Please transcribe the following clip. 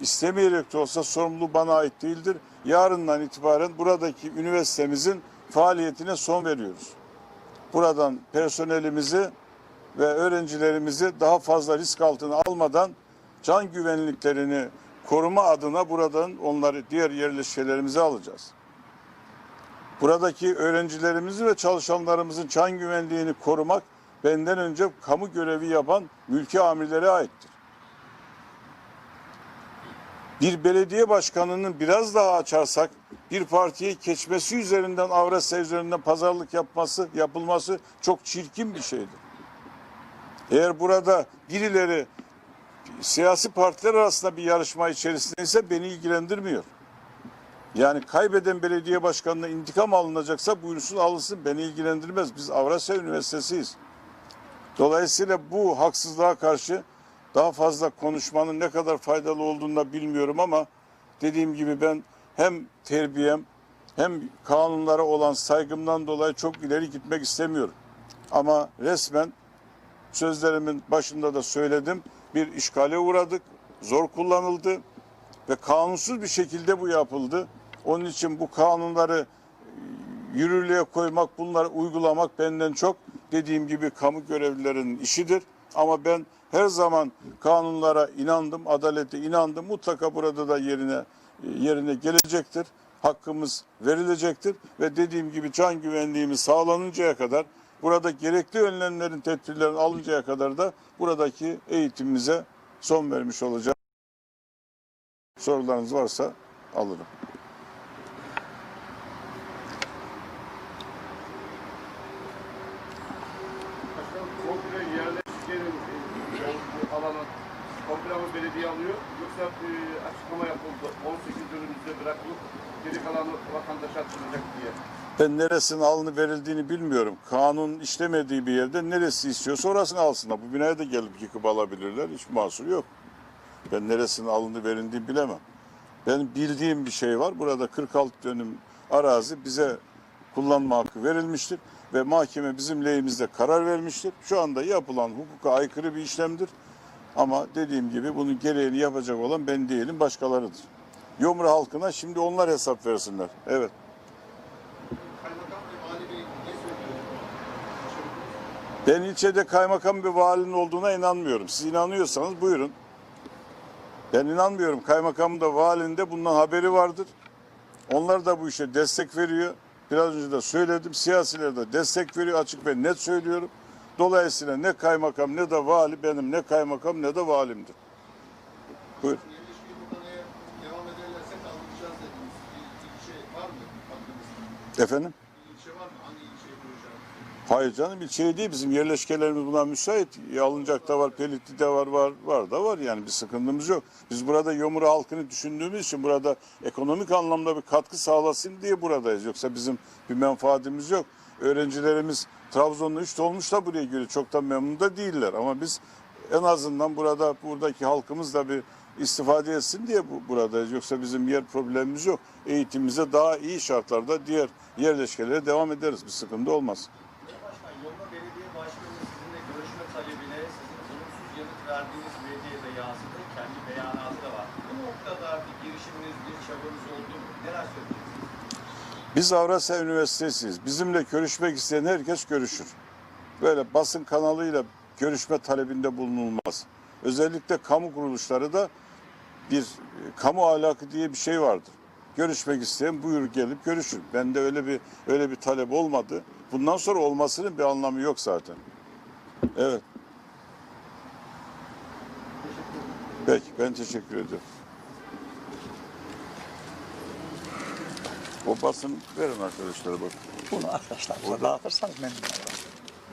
istemeyerek de olsa sorumluluğu bana ait değildir. Yarından itibaren buradaki üniversitemizin faaliyetine son veriyoruz. Buradan personelimizi ve öğrencilerimizi daha fazla risk altına almadan can güvenliklerini koruma adına buradan onları diğer yerleşkelerimize alacağız. Buradaki öğrencilerimizi ve çalışanlarımızın can güvenliğini korumak benden önce kamu görevi yapan mülki amirlere aittir. Bir belediye başkanının biraz daha açarsak bir partiye geçmesi üzerinden Avrasya üzerinden pazarlık yapması yapılması çok çirkin bir şeydir. Eğer burada birileri siyasi partiler arasında bir yarışma içerisindeyse beni ilgilendirmiyor. Yani kaybeden belediye başkanına intikam alınacaksa buyursun alınsın beni ilgilendirmez. Biz Avrasya Üniversitesi'yiz. Dolayısıyla bu haksızlığa karşı daha fazla konuşmanın ne kadar faydalı olduğunu da bilmiyorum ama dediğim gibi ben hem terbiyem hem kanunlara olan saygımdan dolayı çok ileri gitmek istemiyorum. Ama resmen sözlerimin başında da söyledim. Bir işgale uğradık, zor kullanıldı ve kanunsuz bir şekilde bu yapıldı. Onun için bu kanunları e, yürürlüğe koymak, bunları uygulamak benden çok dediğim gibi kamu görevlilerinin işidir. Ama ben her zaman kanunlara inandım, adalete inandım. Mutlaka burada da yerine yerine gelecektir. Hakkımız verilecektir ve dediğim gibi can güvenliğimiz sağlanıncaya kadar burada gerekli önlemlerin tedbirlerin alıncaya kadar da buradaki eğitimimize son vermiş olacağım. Sorularınız varsa alırım. Başkanım komple yerleşkenin e, bu alanı komple mi belediye alıyor yoksa e, açıklama yapıldı 18 dönümümüzde bırakılıp geri kalanı vatandaşa atılacak diye. Ben neresinin alını verildiğini bilmiyorum. Kanun işlemediği bir yerde neresi istiyorsa orasını alsınlar. Bu binaya da gelip yıkıp alabilirler. Hiç mahsur yok. Ben neresinin alını verildiğini bilemem. Benim bildiğim bir şey var. Burada 46 dönüm arazi bize kullanma hakkı verilmiştir. Ve mahkeme bizim lehimizde karar vermiştir. Şu anda yapılan hukuka aykırı bir işlemdir. Ama dediğim gibi bunun gereğini yapacak olan ben değilim, başkalarıdır. Yomra halkına şimdi onlar hesap versinler. Evet. Ben ilçede kaymakam ve valinin olduğuna inanmıyorum. Siz inanıyorsanız buyurun. Ben inanmıyorum. Kaymakamın da valinin de bundan haberi vardır. Onlar da bu işe destek veriyor. Biraz önce de söyledim. Siyasiler de destek veriyor. Açık ve net söylüyorum. Dolayısıyla ne kaymakam ne de vali benim ne kaymakam ne de valimdir. Buyur. Yerleşkeyi Hayır canım ilçeye değil bizim yerleşkelerimiz buna müsait. Alınacak da var, Pelitli de var, var, var da var yani bir sıkıntımız yok. Biz burada Yomura halkını düşündüğümüz için burada ekonomik anlamda bir katkı sağlasın diye buradayız. Yoksa bizim bir menfaatimiz yok. Öğrencilerimiz Trabzon'da üç olmuş da buraya göre çok da memnun da değiller. Ama biz en azından burada buradaki halkımız da bir istifade etsin diye bu, buradayız. Yoksa bizim yer problemimiz yok. Eğitimimize daha iyi şartlarda diğer yerleşkelere devam ederiz. Bir sıkıntı olmaz. Verdiğiniz medyada yansıdı. Kendi beyanatı da var. Bu noktada bir girişiminiz, bir çabanız oldu mu? Neler söyleyeceksiniz? Biz Avrasya Üniversitesi'yiz. Bizimle görüşmek isteyen herkes görüşür. Böyle basın kanalıyla görüşme talebinde bulunulmaz. Özellikle kamu kuruluşları da bir e, kamu ahlakı diye bir şey vardır. Görüşmek isteyen buyur gelip görüşür. Bende öyle bir öyle bir talep olmadı. Bundan sonra olmasının bir anlamı yok zaten. Evet. Peki ben teşekkür ediyorum. O basın verin arkadaşlara bak. Bunu arkadaşlarımıza dağıtırsanız memnun olurum.